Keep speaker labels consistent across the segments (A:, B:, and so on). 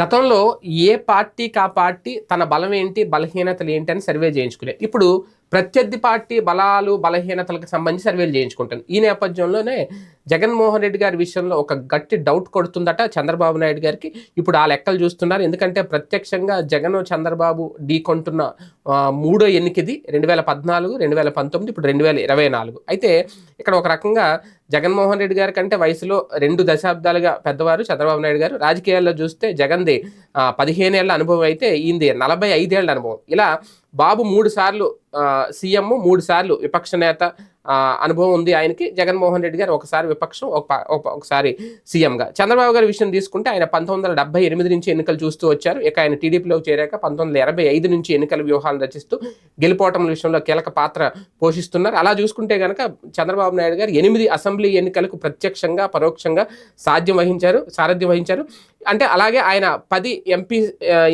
A: గతంలో ఏ పార్టీకి ఆ పార్టీ తన బలం ఏంటి బలహీనతలు ఏంటి అని సర్వే చేయించుకునే. ఇప్పుడు ప్రత్యర్థి పార్టీ బలాలు బలహీనతలకు సంబంధించి సర్వేలు చేయించుకుంటాను ఈ నేపథ్యంలోనే జగన్మోహన్ రెడ్డి గారి విషయంలో ఒక గట్టి డౌట్ కొడుతుందట చంద్రబాబు నాయుడు గారికి. ఇప్పుడు ఆ లెక్కలు చూస్తున్నారు. ఎందుకంటే ప్రత్యక్షంగా జగన్ చంద్రబాబు ఢీకొంటున్న మూడో ఎన్నికది రెండు వేల పద్నాలుగు రెండు వేల పంతొమ్మిది ఇప్పుడు రెండు వేల ఇరవై నాలుగు. అయితే ఇక్కడ ఒక రకంగా జగన్మోహన్ రెడ్డి గారి కంటే వయసులో రెండు దశాబ్దాలుగా పెద్దవారు చంద్రబాబు నాయుడు గారు. రాజకీయాల్లో చూస్తే జగన్ది పదిహేను పదిహేనేళ్ళ అనుభవం అయితే ఈయనది నలభై ఐదేళ్ళ అనుభవం. ఇలా బాబు మూడు సార్లు సీఎం మూడు సార్లు విపక్ష నేత అనుభవం ఉంది ఆయనకి. జగన్మోహన్ రెడ్డి గారు ఒకసారి విపక్షం ఒక ఒక- ఒకసారి సీఎంగా. చంద్రబాబు గారి విషయం తీసుకుంటే ఆయన పంతొమ్మిది వందల డెబ్బై ఎనిమిది నుంచి ఎన్నికలు చూస్తూ వచ్చారు. ఇక ఆయన టీడీపీలో చేరాక పంతొమ్మిది వందల ఎనభై ఐదు నుంచి ఎన్నికల వ్యూహాలను రచిస్తూ గెలుపోవటం విషయంలో కీలక పాత్ర పోషిస్తున్నారు. అలా చూసుకుంటే కనుక చంద్రబాబు నాయుడు గారు ఎనిమిది అసెంబ్లీ ఎన్నికలకు ప్రత్యక్షంగా పరోక్షంగా సాధ్యం వహించారు సారథ్యం వహించారు. అంటే అలాగే ఆయన పది ఎంపీ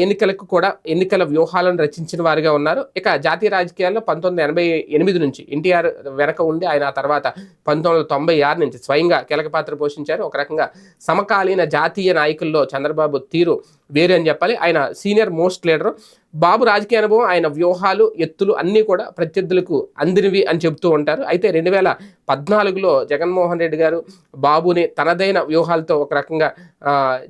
A: ఎన్నికలకు కూడా ఎన్నికల వ్యూహాలను రచించిన వారిగా ఉన్నారు. ఇక జాతీయ రాజకీయాల్లో పంతొమ్మిది ఎనభై ఎనిమిది నుంచి ఎన్టీఆర్ వెనక ఉండి ఆయన ఆ తర్వాత పంతొమ్మిది వందల తొంభై ఆరు నుంచి స్వయంగా కీలక పాత్ర పోషించారు. ఒక రకంగా సమకాలీన జాతీయ నాయకుల్లో చంద్రబాబు తీరు వేరే అని చెప్పాలి. ఆయన సీనియర్ మోస్ట్ లీడర్. బాబు రాజకీయ అనుభవం ఆయన వ్యూహాలు ఎత్తులు అన్నీ కూడా ప్రత్యర్థులకు అందినవి అని చెబుతూ ఉంటారు. అయితే రెండు వేల పద్నాలుగులో జగన్మోహన్ రెడ్డి గారు బాబుని తనదైన వ్యూహాలతో ఒక రకంగా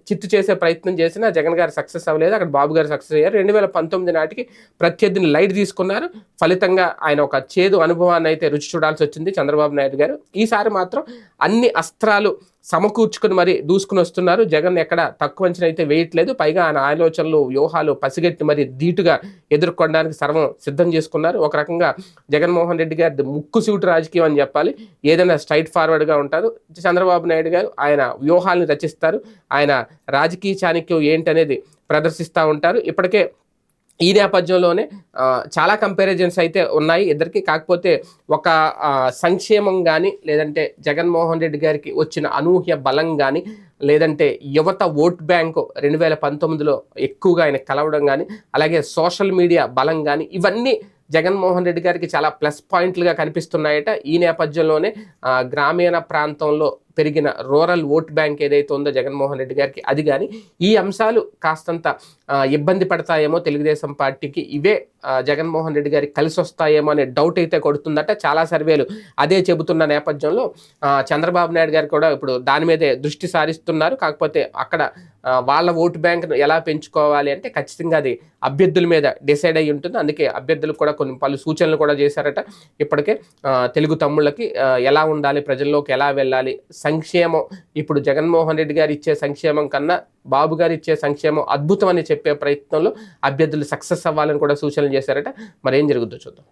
A: చిత్తు చేసే ప్రయత్నం చేసినా జగన్ గారు సక్సెస్ అవ్వలేదు. అక్కడ బాబు గారు సక్సెస్ అయ్యారు. రెండు వేల పంతొమ్మిది నాటికి ప్రత్యర్థిని లైట్ తీసుకున్నారు. ఫలితంగా ఆయన ఒక చేదు అనుభవాన్ని అయితే రుచి చూడాల్సి వచ్చింది చంద్రబాబు నాయుడు గారు. ఈసారి మాత్రం అన్ని అస్త్రాలు సమకూర్చుకుని మరి దూసుకుని వస్తున్నారు. జగన్ ఎక్కడ తక్కువ అంచనా అయితే వేయట్లేదు. పైగా ఆయన ఆలోచనలు వ్యూహాలు పసిగట్టి మరి ధీటుగా ఎదుర్కొనడానికి సర్వం సిద్ధం చేసుకున్నారు. ఒక రకంగా జగన్మోహన్ రెడ్డి గారి ముక్కు సూటు రాజకీయం అని చెప్పాలి. ఏదైనా స్ట్రైట్ ఫార్వర్డ్గా ఉంటారు. చంద్రబాబు నాయుడు గారు ఆయన వ్యూహాలను రచిస్తారు. ఆయన రాజకీయ చాణక్యం ఏంటనేది ప్రదర్శిస్తూ ఉంటారు. ఇప్పటికే ఈ నేపథ్యంలోనే చాలా కంపారిజన్స్ అయితే ఉన్నాయి. ఇద్దరికి కాకపోతే ఒక సంక్షేమం కానీ లేదంటే జగన్మోహన్ రెడ్డి గారికి వచ్చిన అనూహ్య బలం కానీ లేదంటే యువత ఓట్ బ్యాంకు రెండు వేల పంతొమ్మిదిలో ఎక్కువగా ఆయన కలవడం కానీ అలాగే సోషల్ మీడియా బలం కానీ ఇవన్నీ జగన్మోహన్ రెడ్డి గారికి చాలా ప్లస్ పాయింట్లుగా కనిపిస్తున్నాయట. ఈ నేపథ్యంలోనే గ్రామీణ ప్రాంతంలో పెరిగిన రూరల్ ఓట్ బ్యాంక్ ఏదైతే ఉందో జగన్మోహన్ రెడ్డి గారికి అది కానీ ఈ అంశాలు కాస్తంత ఇబ్బంది పడతాయేమో తెలుగుదేశం పార్టీకి. ఇవే జగన్మోహన్ రెడ్డి గారికి కలిసి వస్తాయేమో అనే డౌట్ అయితే కొడుతుందట చాలా సర్వేలు. అదే చెబుతున్న నేపథ్యంలో చంద్రబాబు నాయుడు గారు కూడా ఇప్పుడు దాని మీదే దృష్టి సారిస్తున్నారు. కాకపోతే అక్కడ వాళ్ళ ఓటు బ్యాంక్ను ఎలా పెంచుకోవాలి అంటే ఖచ్చితంగా అది అభ్యర్థుల మీద డిసైడ్ అయి ఉంటుంది. అందుకే అభ్యర్థులకు కూడా కొన్ని పలు సూచనలు కూడా చేశారట. ఇప్పటికే తెలుగు తమ్ముళ్ళకి ఎలా ఉండాలి ప్రజల్లోకి ఎలా వెళ్ళాలి సంక్షేమం. ఇప్పుడు జగన్మోహన్ రెడ్డి గారు ఇచ్చే సంక్షేమం కన్నా బాబు గారు ఇచ్చే సంక్షేమం అద్భుతం అని చెప్పే ప్రయత్నంలో అభ్యర్థులు సక్సెస్ అవ్వాలని కూడా సూచనలు చేశారట. మరేం జరుగుద్దో చూద్దాం.